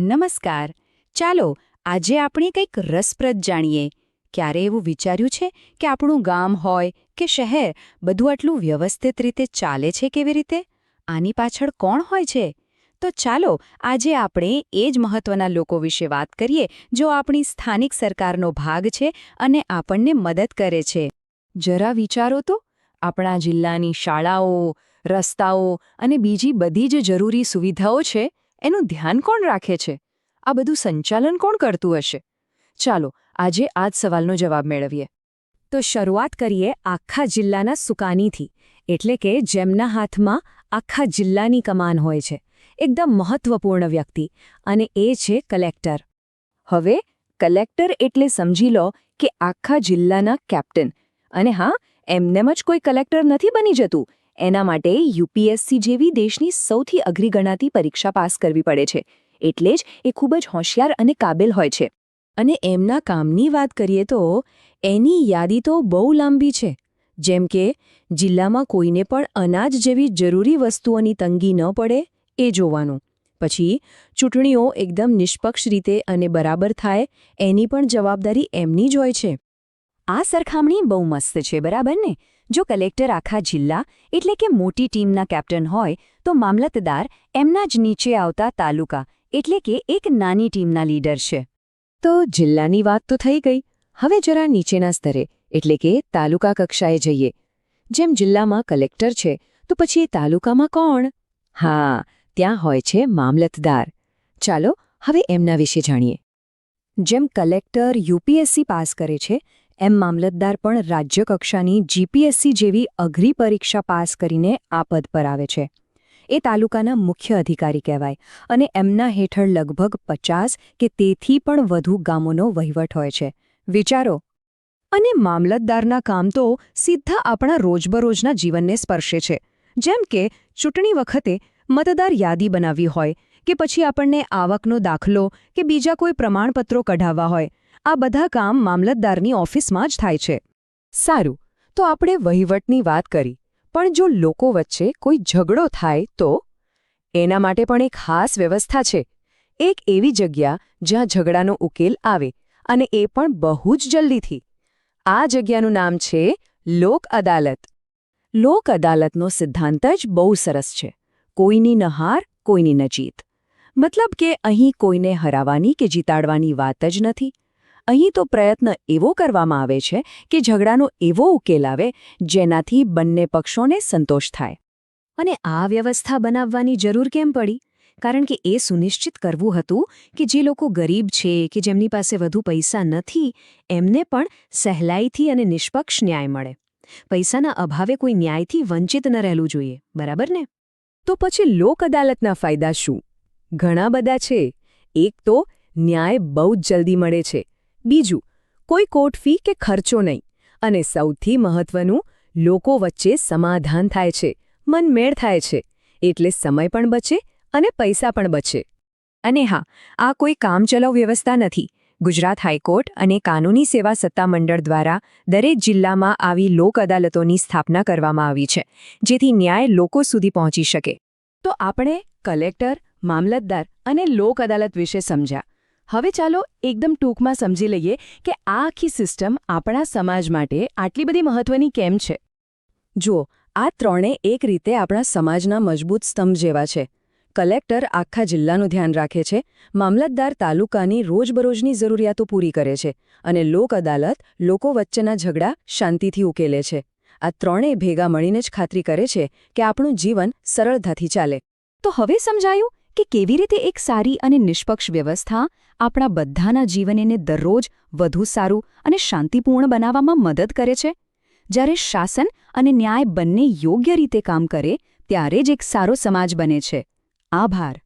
નમસ્કાર. ચાલો, આજે આપણે કંઈક રસપ્રદ જાણીએ. ક્યારે એવું વિચાર્યું છે કે આપણું ગામ હોય કે શહેર બધું આટલું વ્યવસ્થિત રીતે ચાલે છે કેવી રીતે? આની પાછળ કોણ હોય છે? તો ચાલો, આજે આપણે એ જ મહત્વના લોકો વિશે વાત કરીએ જો આપણી સ્થાનિક સરકારનો ભાગ છે અને આપણને મદદ કરે છે. જરા વિચારો તો. આપણા જિલ્લાની શાળાઓ, રસ્તાઓ અને બીજી બધી જ જરૂરી સુવિધાઓ છે એનું ધ્યાન કોણ રાખે છે? આ બધું સંચાલન કોણ કરતું હશે? ચાલો, આજે આ જ સવાલનો જવાબ મેળવીએ. તો શરૂઆત કરીએ આખા જિલ્લાના સુકાનીથી, એટલે કે જેમના હાથમાં આખા જિલ્લાની કમાન હોય છે. એકદમ મહત્વપૂર્ણ વ્યક્તિ અને એ છે કલેક્ટર. હવે, કલેક્ટર એટલે સમજી લો કે આખા જિલ્લાના કેપ્ટન. અને હા, એમનેમ જ કોઈ કલેક્ટર નથી બની જતું. એના માટે યુપીએસસી જેવી દેશની સૌથી અઘરી ગણાતી પરીક્ષા પાસ કરવી પડે છે. એટલે જ એ ખૂબ જ હોશિયાર અને કાબિલ હોય છે. અને એમના કામની વાત કરીએ તો, એની યાદી તો બહુ લાંબી છે. જેમ કે, જિલ્લામાં કોઈને પણ અનાજ જેવી જરૂરી વસ્તુઓની તંગી ન પડે એ જોવાનું. પછી, ચૂંટણીઓ એકદમ નિષ્પક્ષ રીતે અને બરાબર થાય એની પણ જવાબદારી એમની જ હોય છે. આ સરખામણી બહુ મસ્ત છે, બરાબર ને? જો કલેક્ટર આખા જિલ્લા એટલે કે મોટી ટીમના કેપ્ટન હોય, તો મામલતદાર એમના જ નીચે આવતા તાલુકા એટલે કે એક નાની ટીમના લીડર છે. તો જિલ્લાની વાત તો થઈ ગઈ. હવે જરા નીચેના સ્તરે, એટલે કે તાલુકા કક્ષાએ જઈએ. જેમ જિલ્લામાં કલેક્ટર છે, તો પછી તાલુકામાં કોણ? હા, ત્યાં હોય છે મામલતદાર. ચાલો, હવે એમના વિશે જાણીએ. જેમ કલેક્ટર યુપીએસસી પાસ કરે છે એમ મામલતદાર પણ રાજ્યકક્ષાની જીપીએસસી જેવી અઘરી પરીક્ષા પાસ કરીને આ પદ પર આવે છે. એ તાલુકાના મુખ્ય અધિકારી કહેવાય અને એમના હેઠળ લગભગ પચાસ કે તેથી પણ વધુ ગામોનો વહીવટ હોય છે. વિચારો. અને મામલતદારના કામ તો સીધા આપણા રોજબરોજના જીવનને સ્પર્શે છે. જેમ કે ચૂંટણી વખતે મતદાર યાદી બનાવવી હોય કે પછી આપણને આવકનો દાખલો કે બીજા કોઈ પ્રમાણપત્રો કઢાવવા હોય. આ બધા કામ મામલતદારની ઓફિસમાં જ થાય છે. સારું, તો આપણે વહીવટની વાત કરી, પણ જો લોકો વચ્ચે કોઈ ઝઘડો થાય તો? એના માટે પણ એક ખાસ વ્યવસ્થા છે. એક એવી જગ્યા જ્યાં ઝઘડાનો ઉકેલ આવે અને એ પણ બહુ જ જલ્દીથી. આ જગ્યાનું નામ છે લોક અદાલત. લોક અદાલતનો સિદ્ધાંત જ બહુ સરસ છે. કોઈની નહાર, કોઈની નજીત. મતલબ કે અહીં કોઈને હરાવવાની કે જીતાડવાની વાત જ નથી. અહીં તો પ્રયત્ન એવો કરવામાં આવે છે કે ઝઘડાનો એવો ઉકેલ આવે જેનાથી બંને પક્ષોને સંતોષ થાય. અને આ વ્યવસ્થા બનાવવાની જરૂર કેમ પડી? કારણ કે એ સુનિશ્ચિત કરવું હતું કે જે લોકો ગરીબ છે કે જેમની પાસે વધુ પૈસા નથી, એમને પણ સહેલાઈથી અને નિષ્પક્ષ ન્યાય મળે. પૈસાના અભાવે કોઈ ન્યાયથી વંચિત ન રહેલું જોઈએ, બરાબર ને? તો પછી લોક અદાલતના ફાયદા શું? ઘણા બધા છે. એક તો ન્યાય બહુ જ જલ્દી મળે છે. બીજું, કોઈ કોર્ટ ફી કે ખર્ચો નહીં અને સૌથી મહત્વનું, લોકો વચ્ચે સમાધાન થાય છે, મનમેળ થાય છે, એટલે સમય પણ બચે અને પૈસા પણ બચે. અને હા, આ કોઈ કામચલાઉ વ્યવસ્થા નથી. ગુજરાત હાઈકોર્ટ અને કાનૂની સેવા સત્તામંડળ દ્વારા દરેક જિલ્લામાં આવી લોક અદાલતોની સ્થાપના કરવામાં આવી છે, જેથી ન્યાય લોકો સુધી પહોંચી શકે. તો આપણે કલેક્ટર, મામલતદાર અને લોક અદાલત વિશે સમજ્યા. હવે ચાલો એકદમ ટૂંકમાં સમજી લઈએ કે આ આખી સિસ્ટમ આપણા સમાજ માટે આટલી બધી મહત્વની કેમ છે. જુઓ, આ ત્રણે એક રીતે આપણા સમાજના મજબૂત સ્તંભ જેવા છે. કલેક્ટર આખા જિલ્લાનું ધ્યાન રાખે છે, મામલતદાર તાલુકાની રોજબરોજની જરૂરિયાતો પૂરી કરે છે અને લોક અદાલત લોકો વચ્ચેના ઝઘડા શાંતિથી ઉકેલે છે. આ ત્રણેય ભેગા મળીને જ ખાતરી કરે છે કે આપણું જીવન સરળતાથી ચાલે. તો હવે સમજાયું? કે કેવી રીતે એક સારી અને નિષ્પક્ષ વ્યવસ્થા આપણા બધાના જીવનને દરરોજ વધુ સારું અને શાંતિપૂર્ણ બનાવવામાં મદદ કરે છે? જ્યારે શાસન અને ન્યાય બંને યોગ્ય રીતે કામ કરે, ત્યારે જ એક સારો સમાજ બને છે. આભાર.